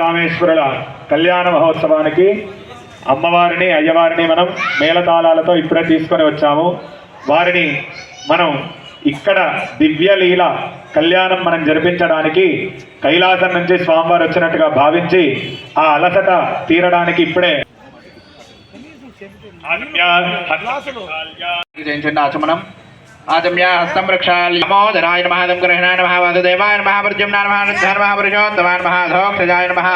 కామేశ్వరుల కళ్యాణ మహోత్సవానికి అమ్మవారిని అయ్యవారిని మనం మేళతాళాలతో ఇప్పుడే తీసుకొని వచ్చాము వారిని మనం ఇక్కడ దివ్యలీల కళ్యాణం మనం జరిపించడానికి కైలాసం నుంచి స్వామివారు వచ్చినట్టుగా భావించి ఆ అలసట తీరడానికి ఇప్పుడే ఆచమనం आदम्याः संरक्षाल् यमोदराय नमः दमग्रहणाय नमः वासुदेवाय नमः प्रद्युम्नाय नमः नद्धाय नमः पुरुषोत्तमाय नमः धोक्षजाय नमः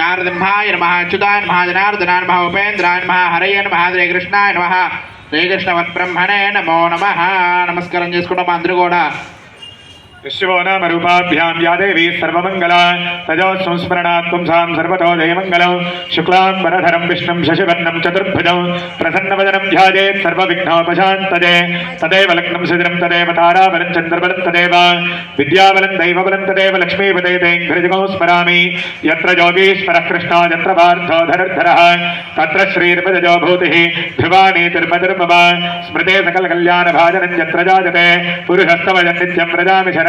नारदम्भाय नमः अच्युताय नमः जनार्दनाय नमः उपेन्द्राय नमः हरये नमः श्रीकृष्णाय नमः శ్రీకృష్ణ వద్బ్రహ్మణే నమో నమ నమస్కారం చేసుకుంటాం అందరూ కూడా విశ్వో నామ రూపాభ్యాం యాదేవి సర్వమంగళ తజో సంస్మరణాత్వం సాం సర్వతో జయమంగళం శుక్లాం వరధరం విష్ణుం శశివర్ణం చతుర్భుజం ప్రసన్నవదనం ధ్యాదే సర్వవిఘ్నోపశాంతదే తదేవ లగ్నం సుదిరం తదేవ తారాబలం చంద్రబలం తదేవ విద్యాబలం దైవబలం తదేవ లక్ష్మీపదే తైంఘ్రజగం స్మరామి యత్ర యోగీశ్వర కృష్ణ యత్ర పార్థోధనుర్ధర తత్ర శ్రీర్మజో భూతి ధ్రువాణి తిరుమతిర్మ స్మృతే సకల కళ్యాణ భాజనం యత్ర జాజతే పురుషస్తమజం నిత్యం ప్రజామి శర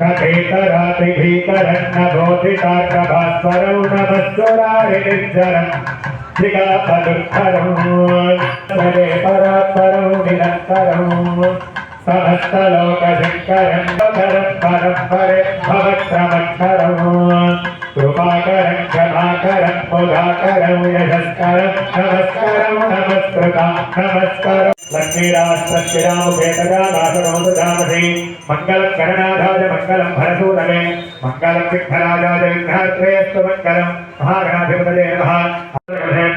సభేతరాతిభీకరన్నబోధితాగ్రభాస్వరౌ నమస్వరారి నిర్జరం శ్రీకాపదుఃఖరం సదే పరాత్పరం నిరంతరం సమస్తలోకశంకరం పరం పరంపరే భవక్రమక్షరం కృపాకరం క్షమాకరం ఉదాకరం యశస్కరం నమస్కరం నమస్కృత నమస్కరం లక్ష్మీరాష్ట్రీరాముఖేతరామధి మంగళం గణనాథాయ మంగళం భరసూరమే మంగళం విఘ్నరాజాయ విఘ్నాత్రేస్తు మంగళం మహాగణాధిపతలే నమః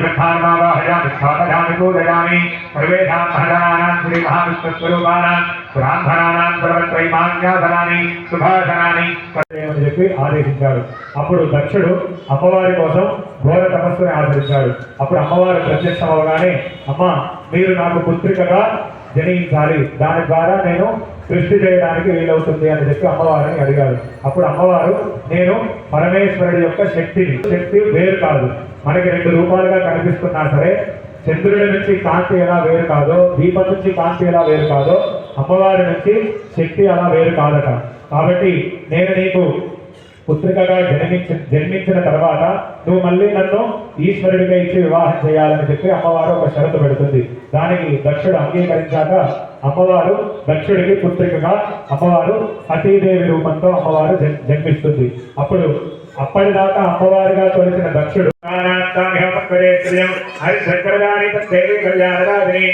బ్రహ్మావాహయామి పూజయామి సర్వేషాం మహదానాం శ్రీ మహావిష్ణుస్వరూపాణాం సురాంధనానాం సర్వత్రైమాన్యాధనాన్ని సుభాషణాన్ని చెప్పి ఆదేశించాడు అప్పుడు దక్షుడు అమ్మవారి కోసం ఘోర తపస్సుని ఆచరించాడు అప్పుడు అమ్మవారు ప్రత్యక్షం అవగానే అమ్మ మీరు నాకు పుత్రికగా జనించాలి దాని ద్వారా నేను సృష్టి చేయడానికి వీలవుతుంది అని చెప్పి అమ్మవారిని అడిగారు అప్పుడు అమ్మవారు నేను పరమేశ్వరుడు యొక్క శక్తి శక్తి వేరు కాదు మనకి రెండు రూపాలుగా కనిపిస్తున్నా సరే చంద్రుడి నుంచి కాంతి ఎలా వేరు కాదో దీపం నుంచి కాంతి ఎలా వేరు కాదో అమ్మవారి నుంచి శక్తి అలా వేరు కాదట కాబట్టి నేను నీకు పుత్రికగా జన్మించ జన్మించిన తర్వాత నువ్వు మళ్ళీ నన్ను ఈశ్వరుడిగా ఇచ్చి వివాహం చేయాలని చెప్పి అమ్మవారు ఒక షరతు పెడుతుంది దానికి దక్షుడు అంగీకరించాక అమ్మవారు దక్షుడికి పుత్రికగా అమ్మవారు అతీదేవి రూపంతో అమ్మవారు జన్మిస్తుంది అప్పుడు అప్పటిదాకా అమ్మవారిగా తొలిచిన దక్షుడు तत्परेन्द्रियं हरिशङ्करदानि तत्देवी कल्याणदादिनि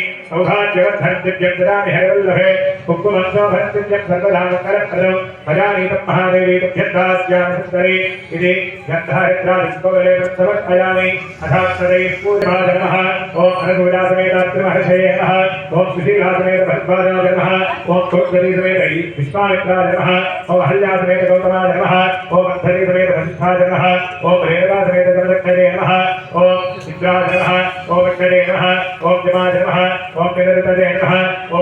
कुक्कुमशोभस्तिभ्यः सर्वधामकरप्रदं भजानीतं ओम यद्धास्यामसुन्दरे ओम यद्धारित्रादिस्कोलेपयामि ओम पूर्वाधर्मः ॐ अनुकूलासमेतात्रिमहर्षये नमः ॐ सुशीलासमेत भद्वादाय नमः ॐ कोट्वरीसमेत विश्वामित्राय नमः ॐ हल्यासमेत गौतमाय नमः ॐ वत्सरीसमेत वसिष्ठाय नमः ॐ रेणुकासमेत गणदक्षरे नमः ॐ मित्राय नमः ॐ वक्षरे नमः ॐ जमाय नमः ॐ निरतरे नमः ॐ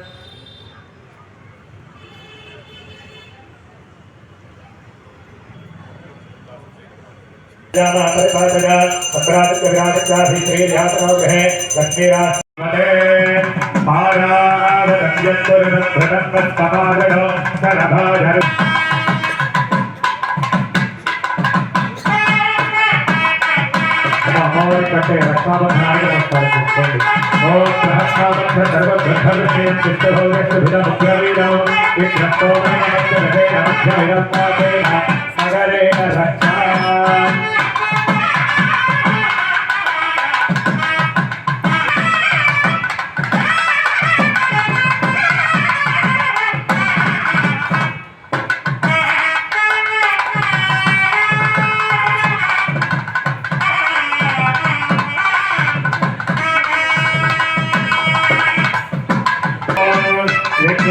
लक्ष्मीराज ಕಟ್ಟೆ ರಕ್ಷಾಬಂಧನಾಗಿ ನಮಸ್ಕರಿಸಿಕೊಳ್ಳಿ ಓಂ ಸಹಸ್ರಾಬಂಧ ಸರ್ವಗ್ರಹವಿಷಯ ಚಿತ್ತಭೋಗಕ್ಕೆ ವಿಧ ಮುಖ್ಯವೇದ ಈ ಗ್ರಂಥೋಮಯ ನಮಸ್ತೆ ನಮಸ್ತೆ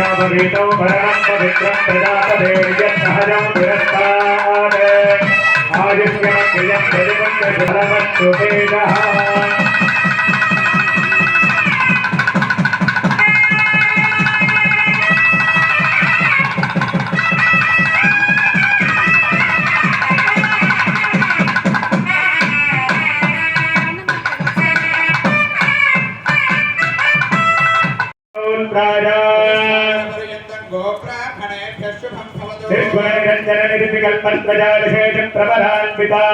यज्ञावरीतौ भरणं पवित्रं प्रजापदे यत्सहजं पुरस्तात् आयुष्यमखिलं प्रतिपक्षफलवत्सुभेदः तत्प्रजाशेषप्रबलान्विता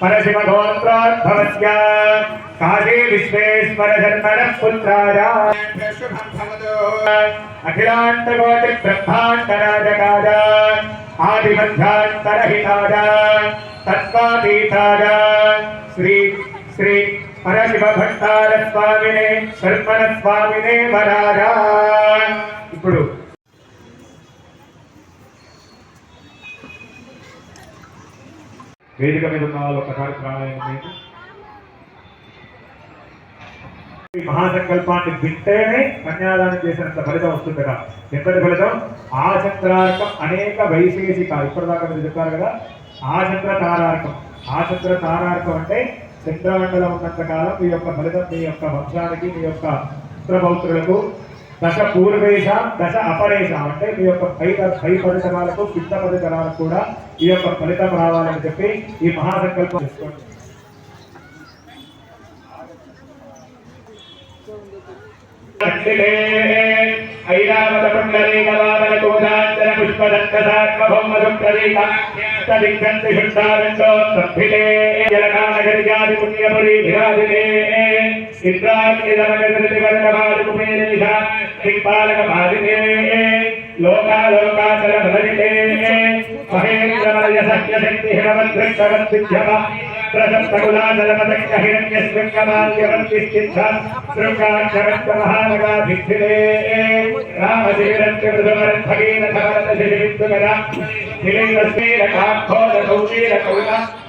परशिवगोत्रोद्भवत्या काशी विश्वेश्वरधर्मणः पुत्राया अखिलान्तकोटिब्रह्मान्तराजकाय आदिमध्यान्तरहिताय तत्त्वातीताय श्री श्री పరశివభట్టాల స్వామినే శర్మణ స్వామినే వరారా ఇప్పుడు వేదిక మీద ఉన్న వాళ్ళు ఒకసారి ప్రాణాయామం మహాసంకల్పాన్ని వింటేనే కన్యాదానం చేసినంత ఫలితం వస్తుంది కదా ఎంతటి ఫలితం చంద్రార్కం అనేక వైశేషిక ఇప్పటిదాకా మీరు చెప్పారు కదా చంద్ర తారార్కం చంద్ర తారార్కం అంటే చంద్రమండలం ఉన్నంత కాలం మీ యొక్క ఫలితం మీ యొక్క వంశానికి మీ యొక్క పుత్రపౌత్రులకు చక పూర్వేయ సభ చక అపరయ సభై ఈ యొక్క ఐద ఐ పదవాలకు క్ష్ఠ పదకరన కూడా ఈ యొక్క పరితమ రావాలని చెప్పి ఈ మహా కల్పం చేసుకొని అట్లే ఐరావత పండిలేనారాదనకు జాచన పుష్ప దత్త సాత్వాభం మగ పరితా తడి అంటే ఉండారండో తప్పలే జనగాగరియాది పుణ్య పరి విరాజలే ఇంద్ర కిలగతి వన్నవారు పేరల్హ भाजिते लोका लोका महेंद्र दिक्पालकपादिते लोकालोकाचलभजनिते महेन्द्रमयसह्यशक्तिहिरवद्भृक्षवद्विध्यमा శృంగాక్షరంతమహానగాభిక్షిలే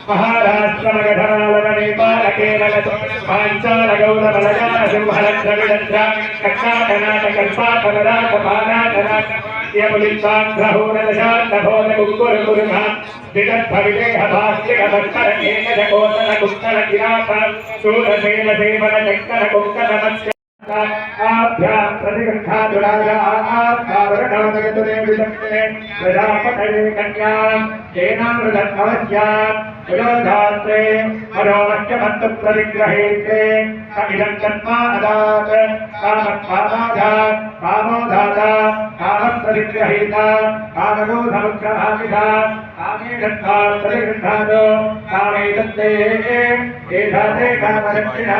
రామశివరంత్రమరథగీరథవరథశిలిందుకరాక్షోదౌశీలకౌల మహారాష్ట్రమగధమాలనేపాలకేరగౌరమలగారసింహరద్రవిడద్ర కర్ణాకనాటకల్పాకనరాకపానాకనాటకూరదశాంతభోజగుక్కురుకురుఘా దిగద్భవిదేహభాస్యగభక్షరకేన జగోతన కుక్షర కిరాస శూరశైల సేవన చక్కర కుక్షర మత్స్య प्रजापतये कन्या तेनामृतम् अवस्यात् सुयोधात्रे मनोमत्यमन्तु प्रतिग्रहेत्रे इदम् जन्मा अदात् कामत्पादाधा कामोधाता कामप्रतिग्रहीता कामगो समुद्रभागिधा कामेधत्वा प्रतिगृह्णातो कामेतत्ते एधाते कामदक्षिणा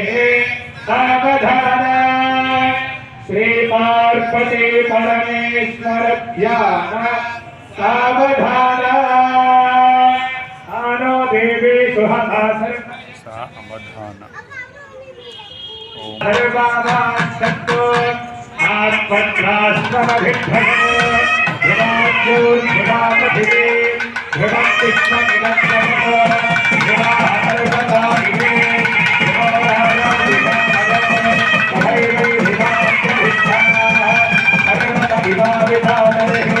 धन श्री पार्वती परमेश्वर सावधान आनो देवी सुहतासर सावधान हर बाबा सत्तो आत्मत्रास्मभिभ्रम ध्रुवाचूर ध्रुवापथिवे ध्रुवकृष्ण निरक्षर ध्रुवा हर ಶಿವಾಯ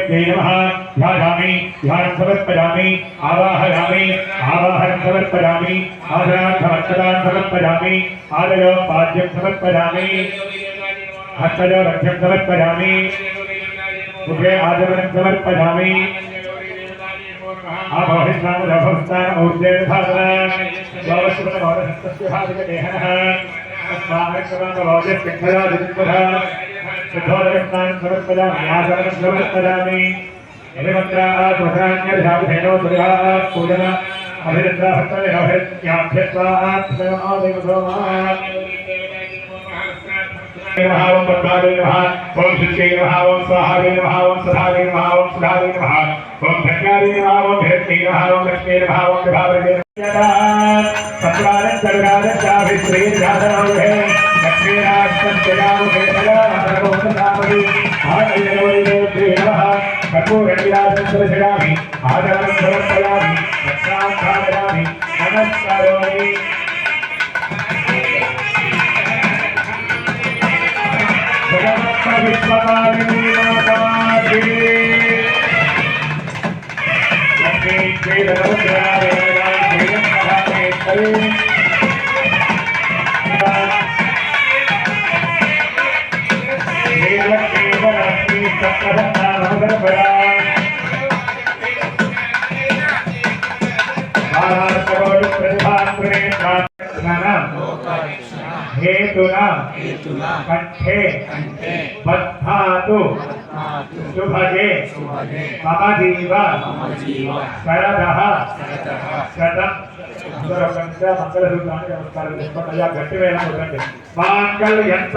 गुरुदेव्यै नमः ध्यायामि ध्यानसमर्पयामि आवाहयामि आवाहनसमर्पयामि आदरार्थमक्षदान् समर्पयामि आदयो पाद्यं समर्पयामि हस्तयो रक्षं समर्पयामि मुखे आदवनं समर्पयामि आभवहिस्नामदभवस्नानमौर्जेर्भागः भवस्वतभवदहस्तस्य भागदेहनः अस्माभिः सर्वं भवजः सिद्धया दिक्पदः शुद्धोदयस्नान स्वरूप ददामि आचरण स्वरूप ददामि हेमन्त्रात् वसराण्यर्धाभिधेनो दुर्गात् पूजना अभिरद्रा भक्तवे अभिरत्याभ्यत्वात् स्वयमादेव सोमात् नमः ओम पद्मावे नमः ओम शुचिये नमः ओम स्वाहावे नमः ओम सदावे नमः ओम सुधावे नमः ओम धन्यावे नमः ओम भेत्ये नमः ओम लक्ष्मी नमः ओम विभावे नमः पत्रालं सर्गालं चाभिश्री जातनामुखे लक्ष्मीराज पंचनामुखे ధామని ఆనందమై నోత్రే నమః కర్పూర విలాసం సమర్పయామి ఆదరం సమర్పయామి రక్షాం ధారయామి నమస్కారామి జగత్త విశ్వకారిణి మాతాజీ లక్ష్మీ శ్రీ నమస్కారాయ జగత్త భాగేశ్వరి हेतुना कंठे बद्धातु शुभगे मम जीव शरदः शतम् మంగళసూత్రానికి నమస్కారం గట్టివేళ మంగళ ఎంత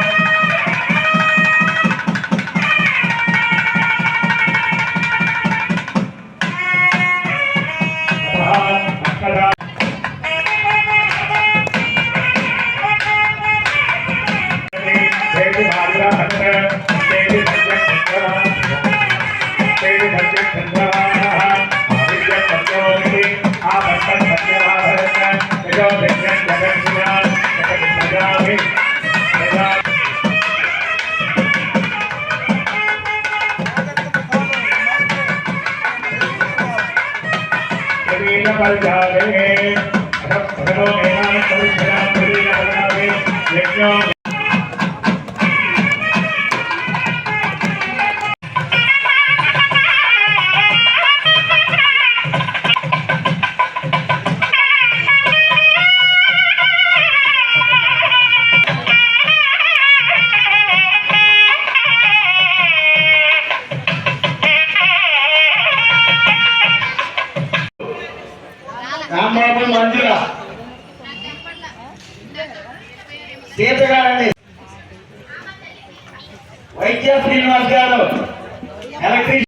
ಸೇವೆ ಬಗ್ಗೆ ಚಂದ್ರ